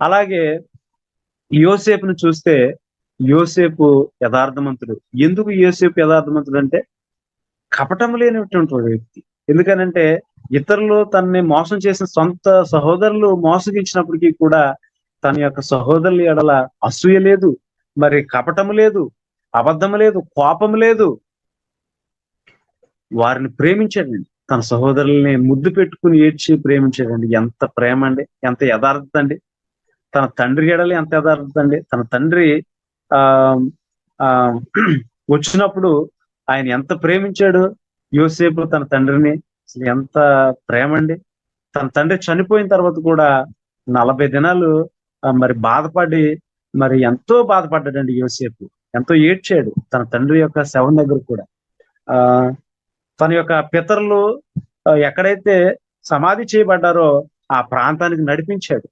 అలాగే యోసేపును చూస్తే యోసేపు యథార్థమంతుడు. ఎందుకు యోసేపు యథార్థమంతుడు అంటే కపటం లేనటువంటి వ్యక్తి. ఎందుకనంటే ఇతరులు తనని మోసం చేసిన సొంత సహోదరులు మోసగించినప్పటికీ కూడా తన యొక్క సహోదరుల ఎడల అసూయ లేదు మరి కపటము లేదు అబద్ధము లేదు కోపం లేదు. వారిని ప్రేమించాడండి తన సహోదరుల్ని ముద్దు పెట్టుకుని ఏడ్చి ప్రేమించాడండి ఎంత ప్రేమ అండి ఎంత యథార్థత అండి. తన తండ్రి ఎడలి ఎంత యథార్థండి తన తండ్రి ఆ ఆ వచ్చినప్పుడు ఆయన ఎంత ప్రేమించాడు యోసేపు తన తండ్రిని? అసలు ఎంత ప్రేమ అండి తన తండ్రి చనిపోయిన తర్వాత కూడా నలభై దినాలు మరి బాధపడి మరి ఎంతో బాధపడ్డాడండి యోసేపు. ఎంతో ఏడ్చాడు తన తండ్రి యొక్క శవం దగ్గర కూడా. ఆ తన యొక్క పితరులు ఎక్కడైతే సమాధి చేయబడ్డారో ఆ ప్రాంతానికి నడిపించాడు.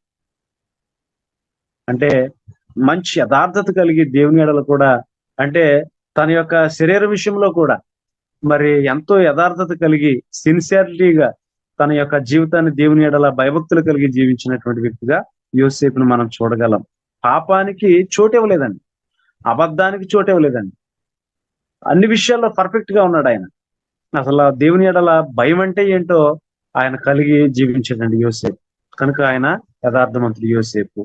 అంటే మంచి యథార్థత కలిగి దేవుని ఎడలు కూడా అంటే తన యొక్క శరీర విషయంలో కూడా మరి ఎంతో యథార్థత కలిగి సిన్సియర్లీగా తన యొక్క జీవితాన్ని దేవుని ఎడల భయభక్తులు కలిగి జీవించినటువంటి వ్యక్తిగా యోసేపును మనం చూడగలం. పాపానికి చోటు ఇవ్వలేదండి. అబద్ధానికి చోటు ఇవ్వలేదండి. అన్ని విషయాల్లో పర్ఫెక్ట్గా ఉన్నాడు ఆయన. అసలు దేవుని ఎడల భయం అంటే ఏంటో ఆయన కలిగి జీవించాడండి యోసేపు. కనుక ఆయన యథార్థమంతుడు యోసేపు.